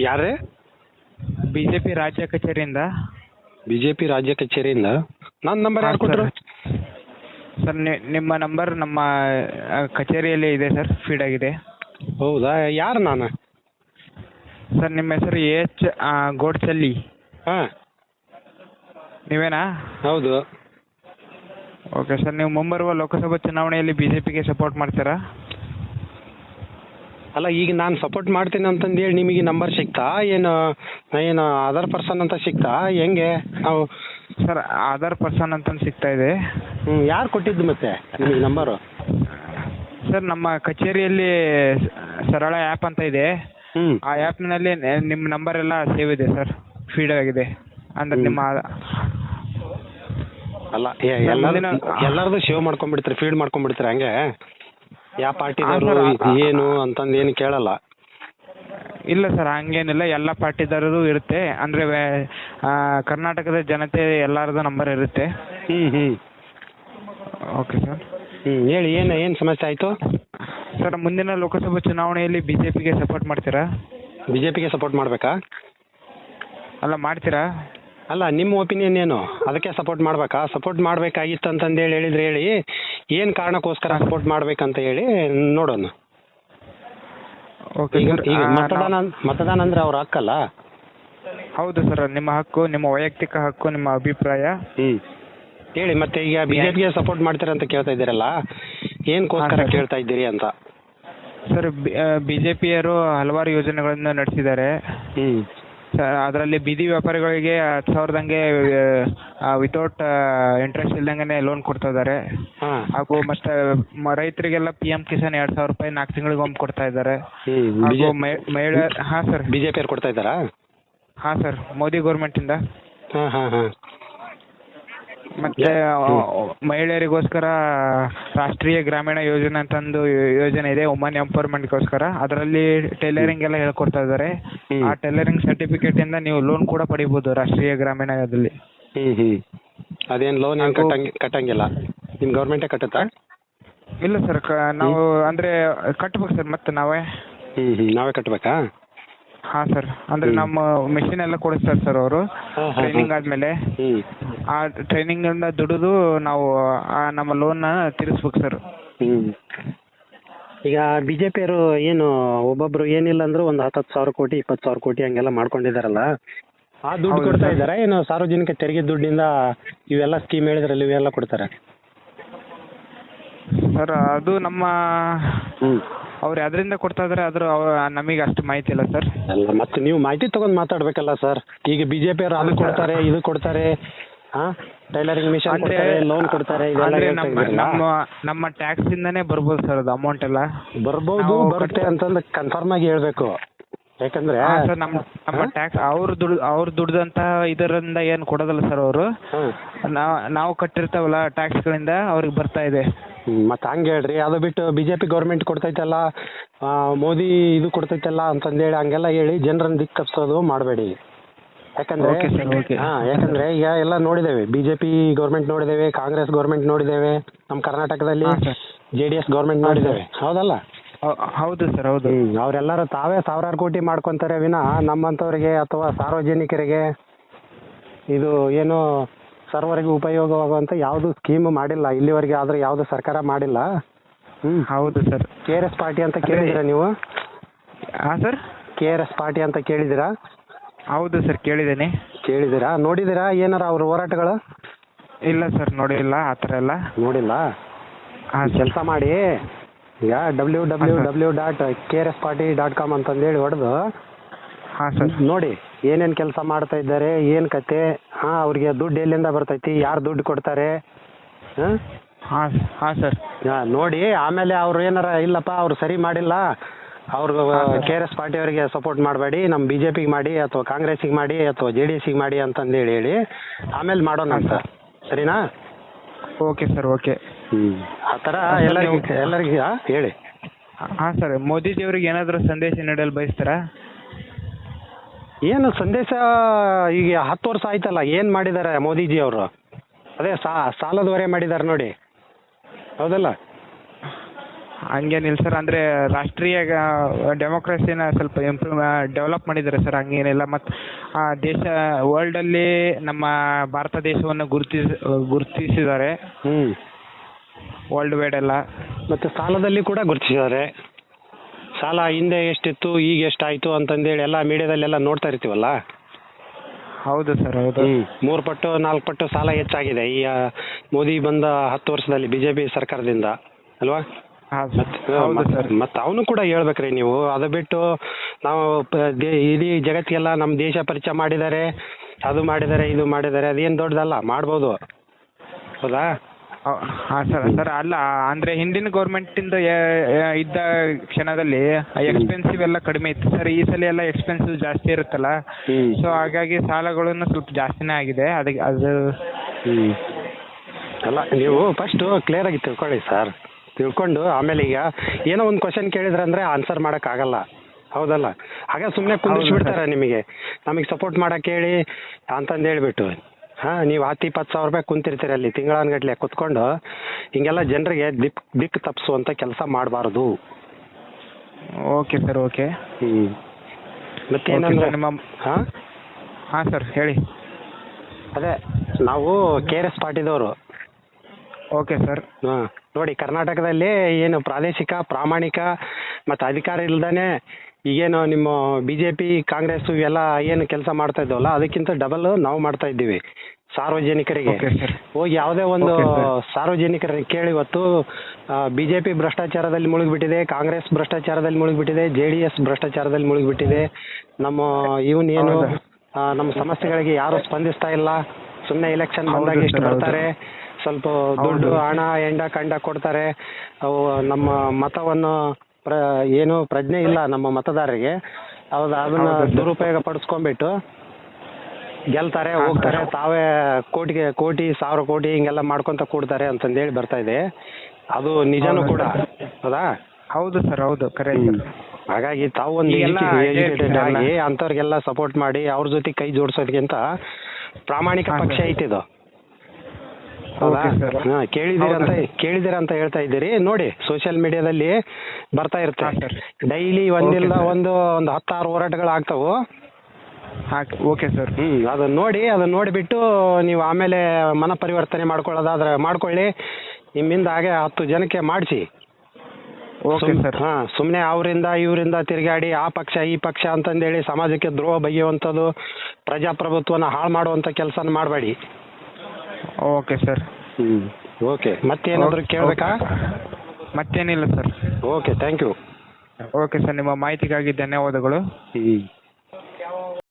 ಯಾರೇ? ಬಿಜೆಪಿ ರಾಜ್ಯ ಕಚೇರಿಯಿಂದ. ಬಿ ಜೆ ಪಿ ರಾಜ್ಯ ಕಚೇರಿಯಿಂದ? ನನ್ನ ನಂಬರ್ ಯಾರು ಕೊಟ್ಟರು ಸರ್. ನಿಮ್ಮ ನಂಬರ್ ನಮ್ಮ ಕಚೇರಿಯಲ್ಲಿ ಇದೆ ಸರ್. ಫೀಡ್ ಆಗಿದೆ. ಹೌದಾ? ಯಾರು ನಾನು? ಸರ್ ನಿಮ್ಮ ಹೆಸರು ಎ ಎಚ್ ಗೋಡ್ಚಲ್ಲಿ ಹಾಂ. ನೀವೇನಾ? ಹೌದು. Okay sir. ನೀವು ಮುಂಬರುವ ಲೋಕಸಭಾ ಚುನಾವಣೆಯಲ್ಲಿ ಬಿಜೆಪಿಗೆ ಸಪೋರ್ಟ್ ಮಾಡ್ತೀರಾ? ಅಲ್ಲ ಈಗ ನಾನು ಸಪೋರ್ಟ್ ಮಾಡ್ತೀನಿ ಅಂತಂದು ಹೇಳಿ ನಿಮಗೆ ನಂಬರ್ ಸಿಕ್ತಾ ಏನು ಏನು ಅದರ್ ಪರ್ಸನ್ ಅಂತ ಸಿಕ್ತಾ ಹೆಂಗೆ? ನಾವು ಸರ್ ಆಧಾರ್ ಪರ್ಸನ್ ಅಂತ ಸಿಗ್ತಾ ಇದೆ. ಹ್ಮ್, ಯಾರು ಕೊಟ್ಟಿದ್ದು ಮತ್ತೆ ನಿಮಗೆ ನಂಬರು ಸರ್ ನಮ್ಮ ಕಚೇರಿಯಲ್ಲಿ ಸ- ಸರಳ ಆ್ಯಪ್ ಅಂತ ಇದೆ. ಆ ಆ ಆ್ಯಪ್ನಲ್ಲಿ ನಿಮ್ಮ ನಂಬರ್ ಎಲ್ಲ ಸೇವ್ ಇದೆ ಸರ್. ಫೀಡ್ ಆಗಿದೆ. ಅಂದ್ರೆ ನಿಮ್ಮ ಅಲ್ಲ ಎ- ಸರ್, ಎಲ್ಲಾರು ಮುಂದಿನ- ಎಲ್ಲರದು ಸೇವ್ ಮಾಡ್ಕೊಂಡ್ಬಿಡ್ತೀರಿ ಫೀಡ್ ಮಾಡ್ಕೊಂಡ್ಬಿಡ್ತೀರಿ ಹಂಗೆ? ಯಾವ ಪಾರ್ಟಿದವರು ಏನು ಅಂತಂದು ಏನು ಕೇಳಲ್ಲ. ಇಲ್ಲ ಸರ್ ಹಂಗೇನಿಲ್ಲ. ಎಲ್ಲ ಪಾರ್ಟಿದಾರರು ಇರುತ್ತೆ. ಅಂದರೆ ಕರ್ನಾಟಕದ ಜನತೆ ಎಲ್ಲರದು ನಂಬರ್ ಇರುತ್ತೆ. ಹ್ಞೂ ಹ್ಞೂ ಓಕೆ ಸರ್. ಹ್ಞೂ ಹೇಳಿ ಏನು ಏನು ಸಮಸ್ಯೆ ಆಯ್ತು? ಸರ್ ಮುಂದಿನ ಲೋಕಸಭಾ ಚುನಾವಣೆಯಲ್ಲಿ ಬಿಜೆಪಿಗೆ ಸಪೋರ್ಟ್ ಮಾಡ್ತೀರಾ? ಬಿ ಜೆ ಪಿಗೆ ಸಪೋರ್ಟ್ ಮಾಡಬೇಕಾ? ಅಲ್ಲ ಮಾಡ್ತೀರಾ? ಅಲ್ಲ ನಿಮ್ಮ ಒಪಿನಿಯನ್ ಏನು? ಅದಕ್ಕೆ ಸಪೋರ್ಟ್ ಮಾಡಬೇಕಾ? ಸಪೋರ್ಟ್ ಮಾಡಬೇಕಾಗಿತ್ತು ಅಂತಂದೇಳಿ ಹೇಳಿದ್ರೆ ಹೇಳಿ. ಏನು ಕಾರಣಕ್ಕೋಸ್ಕರ ಸಪೋರ್ಟ್ ಮಾಡ್ಬೇಕಂತ ಹೇಳಿ ನೋಡೋಣ. ಓಕೆ ಈಗ ಈಗ ಮತದಾನ ಮತದಾನ ಅಂದ್ರೆ ಅವ್ರ ಹಕ್ಕಲ್ಲ? ಹೌದು ಸರ್ ನಿಮ್ಮ ಹಕ್ಕು ನಿಮ್ಮ ವೈಯಕ್ತಿಕ ಹಕ್ಕು ನಿಮ್ಮ ಅಭಿಪ್ರಾಯ. ಹೇಳಿ ಮತ್ತೆ ಈಗ ಬಿಜೆಪಿಗೆ ಸಪೋರ್ಟ್ ಮಾಡ್ತೀರಾ ಅಂತ ಕೇಳ್ತಾ ಇದ್ದೀರಲ್ಲ? ಏನಕ್ಕೋಸ್ಕರ ಹಾ, ಸರ್. ಕೇಳ್ತಾ ಇದ್ದೀರಿ ಅಂತ? ಸರ್ ಬಿಜೆಪಿಯರು ಹಲವಾರು ಯೋಜನೆಗಳನ್ನು ನಡೆಸಿದ್ದಾರೆ. ಸರ್ ಅದರಲ್ಲಿ ಬೀದಿ ವ್ಯಾಪಾರಿಗಳಿಗೆ ಹತ್ತು ಸಾವಿರದಂಗೆ ವಿತೌಟ್ ಇಂಟ್ರೆಸ್ಟ್ ಇಲ್ದಂಗೆ ಲೋನ್ ಕೊಡ್ತಾ ಇದ್ದಾರೆ ಹಾಗು ಮತ್ತೆ ಮ- ರೈತರಿಗೆಲ್ಲ ಪಿ ಎಂ ಕಿಸಾನ್ ಎರಡ್ ಸಾವಿರ ರೂಪಾಯಿ ನಾಲ್ಕು ತಿಂಗಳಿಗೆ ಒಮ್ಮೆ ಕೊಡ್ತಾ ಇದ್ದಾರೆ ಹಾಗೂ ಜೆ ಮಹಿ- ಮಹಿಳೆ ಹಾಂ ಸರ್. ಬಿಜೆಪಿ ಕೊಡ್ತಾ ಇದ್ದಾರಾ? ಹಾ ಸರ್. ಮೋದಿ ಗೌರ್ಮೆಂಟಿಂದ ಇಂದ. ಹಾಂ ಹಾಂ. ಮತ್ತೆ ಮಹಿಳೆಯರಿಗೋಸ್ಕರ ರಾಷ್ಟ್ರೀಯ ಗ್ರಾಮೀಣ ಯೋಜನೆ ಅಂತಂದು ಒಂದು ಯೋಜನೆ ಇದೆ ವುಮನ್ ಎಂಪವರ್ಮೆಂಟ್ಗೋಸ್ಕರ ಅದರಲ್ಲಿ ಟೈಲರಿಂಗ್ ಎಲ್ಲ ಹೇಳ್ಕೊಡ್ತಾ ಇದ್ದಾರೆ. ಆ ಟೈಲರಿಂಗ್ ಸರ್ಟಿಫಿಕೇಟ್ ಇಂದ ನೀವು ಲೋನ್ ಕೂಡ ಪಡಿಬಹುದು ರಾಷ್ಟ್ರೀಯ ಗ್ರಾಮೀಣದಲ್ಲಿ ಅದೇನ್ ಲೋನ್ ಏನು ಕಟ್ಟಂಗಿಲ್ಲ? ನಿಮ್ಮ ಗೌರ್ಮೆಂಟೇ ಕಟ್ಟುತ್ತಾ? ಇಲ್ಲ ಸರ್ ನಾವು ಅಂದ್ರೆ ಕಟ್ಬೇಕು ಸರ್ ಮತ್ತೆ ನಾವೇ. ನಾವೇ ಕಟ್ಟಬೇಕಾ ಹಾ ಸರ್. ಅಂದ್ರೆ ನಮ್ಮ ಮಿಷಿನ್ ಎಲ್ಲ ಕೊಡಿಸ್ತಾರೆ ಸರ್ ಅವರು. ಟ್ರೈನಿಂಗ್ ಆದ್ಮೇಲೆ. ಆ ಟ್ರೈನಿಂಗ್ ಇಂದ ದುಡಿದು ನಾವು ಆ ನಮ್ಮ ಲೋನ್ ತೀರಿಸ್ಬೇಕು ಸರ್ ಹ್ಮ್. ಈಗ ಬಿಜೆಪಿ ಅವರು ಏನು ಒಬ್ಬೊಬ್ರು ಏನಿಲ್ಲ ಅಂದ್ರೆ ಒಂದು ಹತ್ತು ಸಾವಿರ ಕೋಟಿ ಇಪ್ಪತ್ತು ಸಾವಿರ ಕೋಟಿ ಹಂಗೆಲ್ಲ ಮಾಡ್ಕೊಂಡಿದಾರಲ್ಲ? ಆ ದುಡ್ಡು ಹೌದು ಕೊಡ್ತಾ ಸರ್. ಇದ್ದಾರಾ? ಏನು ಸಾರ್ವಜನಿಕ ತೆರಿಗೆ ದುಡ್ಡಿಂದ ಇವೆಲ್ಲ ಸ್ಕೀಮ್ ಹೇಳಿದ್ರಲ್ಲ ಇವೆಲ್ಲ ಕೊಡ್ತಾರೆ? ಸರ್ ಅದು ನಮ್ಮ ಹ್ಮ್. ಅವ್ರು ಅದರಿಂದ ಕೊಡ್ತಾ ಇದಾರೆ ಅದ್ರ ಅವ- ನಮಗೆ ಅಷ್ಟು ಮಾಹಿತಿ ಇಲ್ಲ ಸರ್ ಅಲ್ಲ ಮತ್ತೆ ನೀವು ಮಾಹಿತಿ ತಗೊಂಡ್ ಮಾತಾಡ್ಬೇಕಲ್ಲ ಸರ್ ಈಗ ಬಿಜೆಪಿ ಅವರು ಅದು ಕೊಡ್ತಾರೆ ಇದು ಕೊಡ್ತಾರೆ ಹಾಂ? ಟೈಲರಿಂಗ್ ಮಿಷನ್ ಅಂದ್ರೆ ಕೊಡ್ತಾರೆ ಲೋನ್ ಕೊಡ್ತಾರೆ ಇದೆಲ್ಲ ಅಂದ್ರೆ ಹೇಳ್ತಾ ನಮ್ಮ ಇದ್ದೀರಲ್ಲ. ನಮ್ಮ ಟ್ಯಾಕ್ಸ್ ಇಂದನೇ ಬರ್ಬೋದು ಸರ್ ಅದು ಅಮೌಂಟ್ ಎಲ್ಲ. ಬರ್ಬೋದು ನಾವು ಬರುತ್ತೆ ಅಂತಂದು ಕನ್ಫರ್ಮ್ ಆಗಿ ಹೇಳ್ಬೇಕು. ಯಾಕಂದ್ರೆ ಹಾ ಸರ್ ನಮ್ಮ ನಮ್ಮ ಹಾ? ಟ್ಯಾಕ್ಸ್ ಅವ್ರು ದುಡ್ ಅವ್ರು ದುಡ್ದಂತ ಇದರಿಂದ ಏನು ಕೊಡೋದಿಲ್ಲ ಸರ್ ಅವರು. ನಾವ್ ನಾವು ನಾವು ಟ್ಯಾಕ್ಸ್ ಗಳಿಂದ ಅವ್ರಿಗೆ ಬರ್ತಾ ಇದೆ. ಹ್ಮ್, ಮತ್ತೆ ಹಂಗೆ ಹೇಳ್ರಿ ಅದು ಬಿಟ್ಟು ಬಿಜೆಪಿ ಗೌರ್ಮೆಂಟ್ ಕೊಡ್ತೈತಲ್ಲ ಆ, ಮೋದಿ ಇದು ಕೊಡ್ತೈತಲ್ಲ ಅಂತಂದೇಳಿ ಹಂಗೆಲ್ಲ ಹೇಳಿ ಜನರನ್ನ ದಿಕ್ಕು ತಪ್ಪಿಸೋದು ಮಾಡಬೇಡಿ. ಯಾಕಂದ್ರೆ. ಹಾ ಯಾಕಂದ್ರೆ ಈಗ ಎಲ್ಲ ನೋಡಿದ್ದೇವೆ. ಬಿಜೆಪಿ ಗೌರ್ಮೆಂಟ್ ನೋಡಿದ್ದೇವೆ ಕಾಂಗ್ರೆಸ್ ಗೌರ್ಮೆಂಟ್ ನೋಡಿದ್ದೇವೆ ನಮ್ಮ ಕರ್ನಾಟಕದಲ್ಲಿ ಜೆಡಿಎಸ್ ಗೌರ್ಮೆಂಟ್ ನೋಡಿದ್ದೇವೆ. ಹೌದಲ್ಲ? ಹೌದು ಸರ್ ಹೌದು. ಅವರೆಲ್ಲರೂ ತಾವೇ ಸಾವಿರಾರು ಕೋಟಿ ಮಾಡ್ಕೊಂತಾರೆ ವಿನ ನಮ್ಮಂತವರಿಗೆ ಅಥವಾ ಸಾರ್ವಜನಿಕರಿಗೆ ಇದು ಏನು ಸರ್ವರಿಗೆ ಉಪಯೋಗವಾಗುವಂತ ಯಾವುದು ಸ್ಕೀಮ್ ಮಾಡಿಲ್ಲ. ಇಲ್ಲಿವರೆಗೆ ಆದ್ರೆ ಯಾವುದು ಸರ್ಕಾರ ಮಾಡಿಲ್ಲ. ಹ್ಮ್. ಹೌದು sir K R S party ಅಂತ ಕೇಳಿದಿರಾ ನೀವು? ಹಾ sir K R S party ಅಂತ ಕೇಳಿದ್ದೀರಾ? ಹೌದು ಸರ್ ಕೇಳಿದ್ದೀನಿ. ಕೇಳಿದ್ದೀರಾ? ನೋಡಿದ್ದೀರಾ? ಏನಾರ ಅವ್ರ ಹೋರಾಟಗಳು? ಇಲ್ಲ ಸರ್ ನೋಡಿಲ್ಲ ಆ ಥರ ಎಲ್ಲ. ನೋಡಿಲ್ಲ? ಹಾಂ ಸರ್. ಕೆಲಸ ಮಾಡಿ ಈಗ W W. W dot K R S party dot com ಅಂತಂದೇಳಿ ಹೊಡೆದು ಹಾಂ ಸರ್. ನೋಡಿ ಏನೇನು ಕೆಲಸ ಮಾಡ್ತಾ ಇದ್ದಾರೆ ಏನು ಕತೆ ಹಾಂ ಅವ್ರಿಗೆ ದುಡ್ಡು ಎಲ್ಲಿಂದ ಬರ್ತೈತಿ ಯಾರು ದುಡ್ಡು ಕೊಡ್ತಾರೆ ಹಾಂ? ಹಾಂ ಹಾಂ ಸರ್. ನೋಡಿ ಆಮೇಲೆ ಅವ್ರು ಏನಾರ ಇಲ್ಲಪ್ಪ ಅವ್ರು ಸರಿ ಮಾಡಿಲ್ಲ ಅವ್ರು ಹಾ, sir. ಕೆ ಆರ್ ಎಸ್ ಪಾರ್ಟಿಯವರಿಗೆ ಸಪೋರ್ಟ್ ಮಾಡಬೇಡಿ ನಮ್ಮ ಬಿ ಜೆ ಪಿಗೆ ಮಾಡಿ ಅಥವಾ ಕಾಂಗ್ರೆಸ್ಸಿಗೆ ಮಾಡಿ ಅಥವಾ ಜೆ ಡಿ ಎಸ್ಸಿಗೆ ಮಾಡಿ ಅಂತಂದೇಳಿ ಹೇಳಿ ಆಮೇಲೆ ಮಾಡೋಣ ಅಂತ ಸರಿನಾ? Okay sir okay. ಆ ಥರ ಎಲ್ಲರಿಗೆ ಎಲ್ಲರಿಗೆ ಹಾಂ ಹೇಳಿ. ಹಾಂ ಸರ್ ಮೋದಿಜಿಯವ್ರಿಗೆ ಏನಾದರೂ ಸಂದೇಶ ನೀಡಲು ಬಯಸ್ತಾರಾ? ಏನು ಸಂದೇಶ ಈಗ ಹತ್ತು ವರ್ಷ ಆಯ್ತಲ್ಲ ಏನು ಮಾಡಿದ್ದಾರೆ ಮೋದಿಜಿ ಅವರು? ಅದೇ ಸಾಲದವರೆ ಮಾಡಿದ್ದಾರೆ ನೋಡಿ. ಹೌದಲ್ಲ? ಹಂಗೇನಿಲ್ಲ ಸರ್ ಅಂದರೆ ರಾಷ್ಟ್ರೀಯ ಡೆಮೋಕ್ರಸಿನ ಸ್ವಲ್ಪ ಇಂಪ್ರೂವ್ ಡೆವಲಪ್ ಮಾಡಿದ್ದಾರೆ ಸರ್ ಹಂಗೇನಿಲ್ಲ. ಮತ್ತು ದೇಶ ವರ್ಲ್ಡಲ್ಲಿ ನಮ್ಮ ಭಾರತ ದೇಶವನ್ನು ಗುರುತಿಸ್ ಗುರುತಿಸಿದ್ದಾರೆ. ಹ್ಮ್. ವರ್ಲ್ಡ್ ವೈಡ್ ಎಲ್ಲ. ಮತ್ತೆ ಸಾಲದಲ್ಲಿ ಕೂಡ ಗುರುತಿಸಿದ್ದಾರೆ. ಸಾಲ ಹಿಂದೆ ಎಷ್ಟಿತ್ತು ಈಗ ಎಷ್ಟಾಯ್ತು ಅಂತಂದೇಳಿ ಎಲ್ಲ ಮೀಡಿಯಾದಲ್ಲೆಲ್ಲ ನೋಡ್ತಾ ಇರ್ತೀವಲ್ಲ? ಹೌದು ಸರ್ ಹೌದು. ಹ್ಮ್. ಮೂರು ಪಟ್ಟು ನಾಲ್ಕು ಪಟ್ಟು ಸಾಲ ಹೆಚ್ಚಾಗಿದೆ. ಈ ಆ, ಮೋದಿ ಬಂದ ಹತ್ತು ವರ್ಷದಲ್ಲಿ ಬಿಜೆಪಿ ಸರ್ಕಾರದಿಂದ ಅಲ್ವಾ? ಮತ್ತೆ ಅವನು ಕೂಡ ಹೇಳ್ಬೇಕ್ರಿ ನೀವು. ಅದು ಬಿಟ್ಟು ನಾವು ಪ- ದೇ- ಇಡೀ ಜಗತ್ತಿಗೆಲ್ಲ ನಮ್ಮ ದೇಶ ಪರಿಚಯ ಮಾಡಿದ್ದಾರೆ ಅದು ಮಾಡಿದ್ದಾರೆ ಇದು ಮಾಡಿದ್ದಾರೆ ಅದೇನು ದೊಡ್ಡದಲ್ಲ ಮಾಡ್ಬೋದು. ಹೌದಾ? ಹಾ ಸರ್. ಸರ್ ಅಲ್ಲ ಅಂದ್ರೆ ಹಿಂದಿನ ಗೌರ್ಮೆಂಟಿಂದ ಇದ್ದ ಕ್ಷಣದಲ್ಲಿ ಎಕ್ಸ್ಪೆನ್ಸಿವ್ ಎಲ್ಲ ಕಡಿಮೆ ಇತ್ತು. ಸರ್ ಈ ಸಲ ಎಲ್ಲ ಎಕ್ಸ್ಪೆನ್ಸಿವ್ ಜಾಸ್ತಿ ಇರುತ್ತಲ್ಲ? ಹ್ಮ್. ಸೊ ಹಾಗಾಗಿ ಸಾಲಗಳನ್ನು ಸ್ವಲ್ಪ ಜಾಸ್ತಿನೇ ಆಗಿದೆ. ಅದಕ್ಕೆ ಅದು ಹ್ಮ್. ಅಲ್ಲ ನೀವು ಫಸ್ಟು ಕ್ಲಿಯರ್ ಆಗಿ ತಿಳ್ಕೊಳ್ಳಿ ಸರ್. ತಿಳ್ಕೊಂಡು ಆಮೇಲೆ ಈಗ ಏನೋ ಒಂದು ಕ್ವಶನ್ ಕೇಳಿದ್ರೆ ಅಂದ್ರೆ ಆನ್ಸರ್ ಆಗಲ್ಲ. ಹೌದಲ್ಲ? ಹಾಗೆ ಸುಮ್ಮನೆ ಬಿಡ್ತಾರೆ ನಿಮಗೆ. ನಮಗೆ ಸಪೋರ್ಟ್ ಮಾಡಕ್ಕೆ ಹೇಳಿ ಅಂತಂದು ಹೇಳ್ಬಿಟ್ಟು. ಹಾಂ ನೀವು ಹತ್ತು ಇಪ್ಪತ್ತು ಸಾವಿರ ರೂಪಾಯಿ ಕುಂತಿರ್ತೀರ ಅಲ್ಲಿ ತಿಂಗಳಾನ್ಗಟ್ಲೆ ಕುತ್ಕೊಂಡು ಹಿಂಗೆಲ್ಲ ಜನರಿಗೆ ದಿಕ್ ದಿಕ್ಕು ತಪ್ಪಿಸುವಂಥ ಕೆಲಸ ಮಾಡಬಾರ್ದು. ಓಕೆ ಸರ್ ಓಕೆ ಹ್ಞೂ ಮತ್ತೇನಂದ್ರೆ ನಿಮ್ಮ ಹಾಂ? ಹಾಂ ಸರ್ ಹೇಳಿ. ಅದೇ ನಾವು ಕೆ ಆರ್ ಎಸ್ ಪಾರ್ಟಿದವರು ಓಕೆ ಸರ್ ಹಾಂ. ನೋಡಿ ಕರ್ನಾಟಕದಲ್ಲಿ ಏನು ಪ್ರಾದೇಶಿಕ ಪ್ರಾಮಾಣಿಕ ಮತ್ತು ಅಧಿಕಾರ ಇಲ್ದೇ ಈಗೇನು ನಿಮ್ಮ ಬಿ ಜೆ ಪಿ ಕಾಂಗ್ರೆಸ್ ಇವೆಲ್ಲ ಏನು ಕೆಲಸ ಮಾಡ್ತಾ ಇದ್ದವಲ್ಲ ಅದಕ್ಕಿಂತ ಡಬಲ್ ನಾವು ಮಾಡ್ತಾ ಇದ್ದೀವಿ ಸಾರ್ವಜನಿಕರಿಗೆ. ಹೋಗಿ ಯಾವುದೇ ಒಂದು ಸಾರ್ವಜನಿಕರಿಗೆ ಕೇಳಿ ಇವತ್ತು ಬಿ ಜೆ ಪಿ ಭ್ರಷ್ಟಾಚಾರದಲ್ಲಿ ಮುಳುಗಿಬಿಟ್ಟಿದೆ ಕಾಂಗ್ರೆಸ್ ಭ್ರಷ್ಟಾಚಾರದಲ್ಲಿ ಮುಳುಗಿಬಿಟ್ಟಿದೆ ಜೆ ಡಿ ಎಸ್ ಭ್ರಷ್ಟಾಚಾರದಲ್ಲಿ ಮುಳುಗಿಬಿಟ್ಟಿದೆ. ನಮ್ಮ ಇವನ್ ಏನು ನಮ್ಮ ಸಮಸ್ಯೆಗಳಿಗೆ ಯಾರು ಸ್ಪಂದಿಸ್ತಾ ಇಲ್ಲ ಸುಮ್ಮನೆ ಎಲೆಕ್ಷನ್ ಬಂದಾಗ ಎಷ್ಟು sir, ಬರ್ತಾರೆ? ಸ್ವಲ್ಪ ದುಡ್ಡು ಹಣ ಹೆಂಡ ಕಂಡ ಕೊಡ್ತಾರೆ. ಅವು ನಮ್ಮ ಮತವನ್ನು ಪ್ರ ಏನು ಪ್ರಜ್ಞೆ ಇಲ್ಲ ನಮ್ಮ ಮತದಾರರಿಗೆ. ಅವ್ರು ಅದನ್ನ. ದುರುಪಯೋಗ ಪಡಿಸ್ಕೊಂಡ್ಬಿಟ್ಟು ಗೆಲ್ತಾರೆ ಹೋಗ್ತಾರೆ. ತಾವೇ ಕೋಟಿಗೆ ಕೋಟಿ ಸಾವಿರ ಕೋಟಿ ಹಿಂಗೆಲ್ಲ ಮಾಡ್ಕೊಂತ ಕೂಡ್ತಾರೆ ಅಂತಂದೇಳಿ ಬರ್ತಾ ಇದೆ. ಅದು ನಿಜನೂ ಕೂಡ. ಹೌದಾ? ಹೌದು ಸರ್ ಹೌದು. ಕರೆ ಹಾಗಾಗಿ ತಾವು ಒಂದು ಈಗೆಲ್ಲ ಎಜುಕೇಟೆಡ್ ಆಗಿ ಅಂಥವ್ರಿಗೆಲ್ಲ ಸಪೋರ್ಟ್ ಮಾಡಿ ಅವ್ರ ಜೊತೆ ಕೈ ಜೋಡಿಸೋದಕ್ಕಿಂತ ಪ್ರಾಮಾಣಿಕ ಪಕ್ಷ. ಐತಿದು. ಹಾ ಕೇಳಿದಿರ ಅಂತ ಕೇಳಿದಿರ ಅಂತ ಹೇಳ್ತಾ ಇದ್ದೀರಿ. ನೋಡಿ ಸೋಷಿಯಲ್ ಮೀಡಿಯಾದಲ್ಲಿ ಬರ್ತಾ ಇರುತ್ತೆ. ಡೈಲಿ ಒಂದಿಲ್ಲ ಒಂದು ಒಂದು ಹತ್ತಾರು ಹೋರಾಟಗಳು ಆಗ್ತಾವು. ಓಕೆ ಸರ್ ಹ್ಮ್ ಅದನ್ನ ನೋಡಿ ಅದನ್ನ ನೋಡಿಬಿಟ್ಟು ನೀವು ಆಮೇಲೆ ಮನ ಪರಿವರ್ತನೆ ಮಾಡ್ಕೊಳ್ಳೋದಾದ್ರೆ ಮಾಡ್ಕೊಳ್ಳಿ. ನಿಮ್ಮಿಂದ ಹಾಗೆ ಹತ್ತು ಜನಕ್ಕೆ ಮಾಡಿಸಿ. ಹಾ ಸುಮ್ಮನೆ ಅವರಿಂದ ಇವರಿಂದ ತಿರುಗಾಡಿ ಆ ಪಕ್ಷ ಈ ಪಕ್ಷ ಅಂತಂದೇಳಿ ಸಮಾಜಕ್ಕೆ ದ್ರೋಹ ಬಗೆಯುವಂಥದ್ದು ಪ್ರಜಾಪ್ರಭುತ್ವನ ಹಾಳು ಮಾಡುವಂಥ ಕೆಲಸನ ಮಾಡಬೇಡಿ. ಓಕೆ ಸರ್ ಹ್ಮ್. ಓಕೆ ಮತ್ತೇನಾದರೂ ಕೇಳಬೇಕಾ? ಮತ್ತೇನಿಲ್ಲ sir okay thank you okay sir ನಿಮ್ಮ ಮಾಹಿತಿಗಾಗಿ ಧನ್ಯವಾದಗಳು.